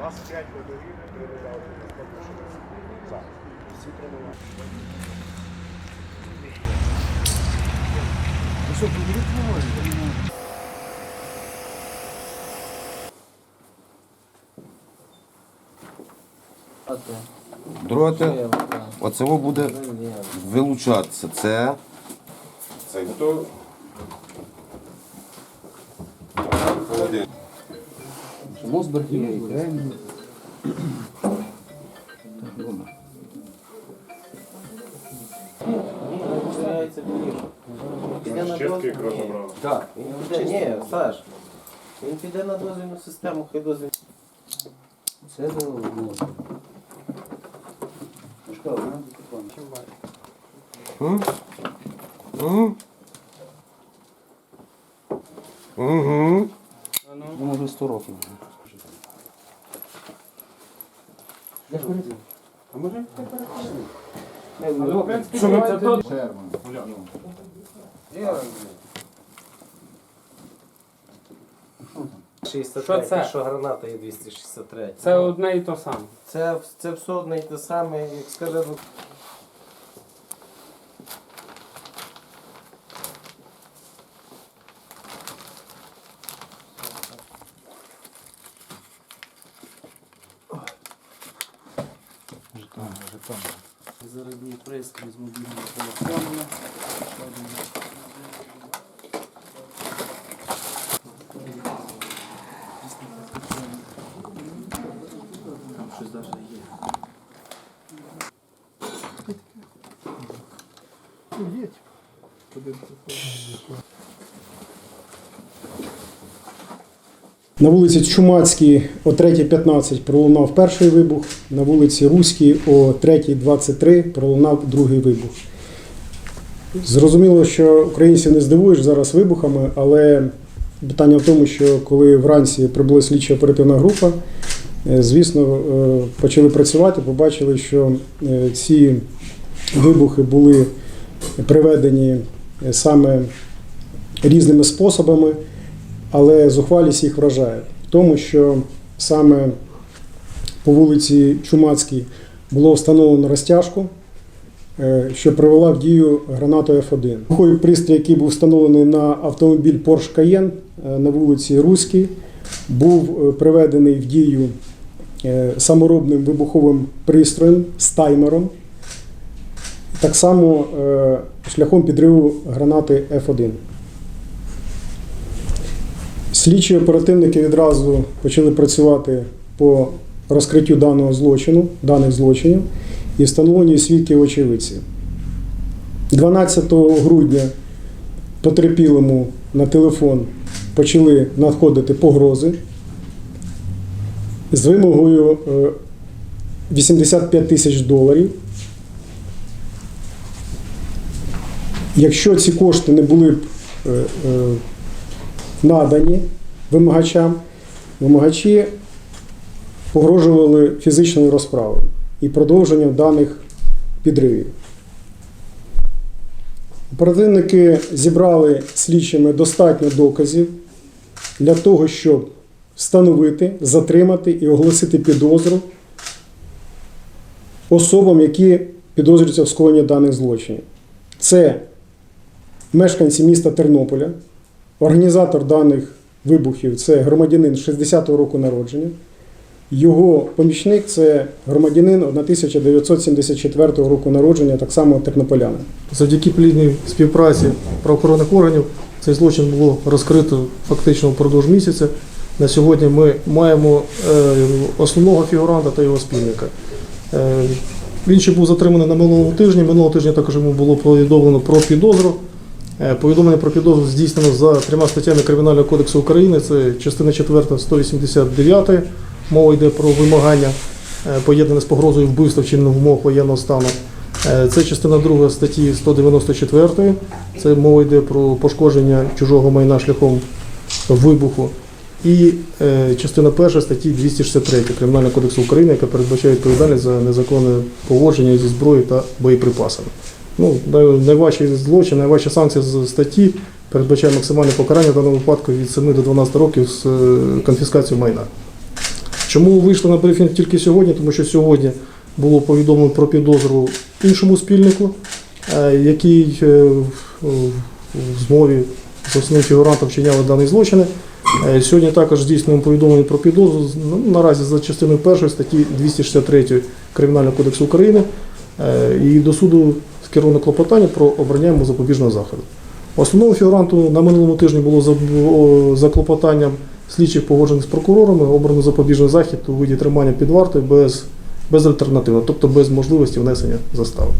25 ходові передав за всі тренування. Ну що, подивіться, можна? Дроти, оце буде вилучатися. Це Це готово. Холодильник. Мосберг є, і Кремль. Піде на дозвіл. Так. Ні, Саш. Він піде на дозвільну систему, хай дозвіл. Це до мозку. Школа? М? Угу. Вона вже 100 років. А може Що ми це тут? Що це? Що граната є 263. Це одне і то саме. Це, це все одне і те саме, як скаже, ну, Зарядні приски з мобільними телефонами. Там щось навіть є. На вулиці Чумацькій о 3.15 пролунав перший вибух, на вулиці Руській о 3.23 пролунав другий вибух. Зрозуміло, що українців не здивуєш зараз вибухами, але питання в тому, що коли вранці прибула слідча оперативна група, е, звісно, е, почали працювати, побачили, що е, ці вибухи були приведені саме різними способами але зухвалість їх вражає в тому, що саме по вулиці Чумацькій було встановлено розтяжку, е, що привела в дію гранату F1. Вибуховий пристрій, який був встановлений на автомобіль Porsche Cayenne е, на вулиці Руській, був е, приведений в дію саморобним вибуховим пристроєм з таймером, так само шляхом підриву гранати F1. Слідчі оперативники відразу почали працювати по розкриттю даного злочину, даних злочинів і встановленню свідків очевидців. 12 грудня потерпілому на телефон почали надходити погрози з вимогою е, 85 тисяч доларів. Якщо ці кошти не були б е, е, надані вимагачам, вимагачі погрожували фізичною розправою і продовженням даних підривів. Оперативники зібрали слідчими достатньо доказів для того, щоб встановити, затримати і оголосити підозру особам, які підозрюються в скоєнні даних злочинів. Це мешканці міста Тернополя, Організатор даних вибухів це громадянин 60-го року народження. Його помічник це громадянин 1974 року народження, так само тернополянин. Завдяки плідній співпраці правоохоронних органів цей злочин було розкрито фактично впродовж місяця. На сьогодні ми маємо е, основного фігуранта та його спільника. Е, Він ще був затриманий на минулому тижні. Минулого тижня також йому було повідомлено про підозру. Е, Повідомлення про підозру здійснено за трьома статтями Кримінального кодексу України. Це частина 4 189. Мова йде про вимагання, е, поєднане з погрозою вбивства вчиненого в умовах воєнного стану. Е, Це частина 2 статті 194. Це мова йде про пошкодження чужого майна шляхом вибуху. і частина перша статті 263 Кримінального кодексу України, яка передбачає відповідальність за незаконне поводження зі зброєю та боєприпасами. Ну, най- найважчий злочин, найважча санкція з статті передбачає максимальне покарання в даному випадку від 7 до 12 років з е, конфіскацією майна. Чому вийшли на брифінг тільки сьогодні? Тому що сьогодні було повідомлено про підозру іншому спільнику, е, який е, в- змові з основним фігурантом вчиняли дані злочини. Сьогодні також здійснюємо повідомлення про підозру ну, наразі за частиною першої статті 263 Кримінального кодексу України. І до суду скеровано клопотання про обрання йому запобіжного заходу. Основному фігуранту на минулому тижні було за, за клопотанням слідчих погоджених з прокурорами обрано запобіжний захід у виді тримання під вартою без, без альтернативи, тобто без можливості внесення застави.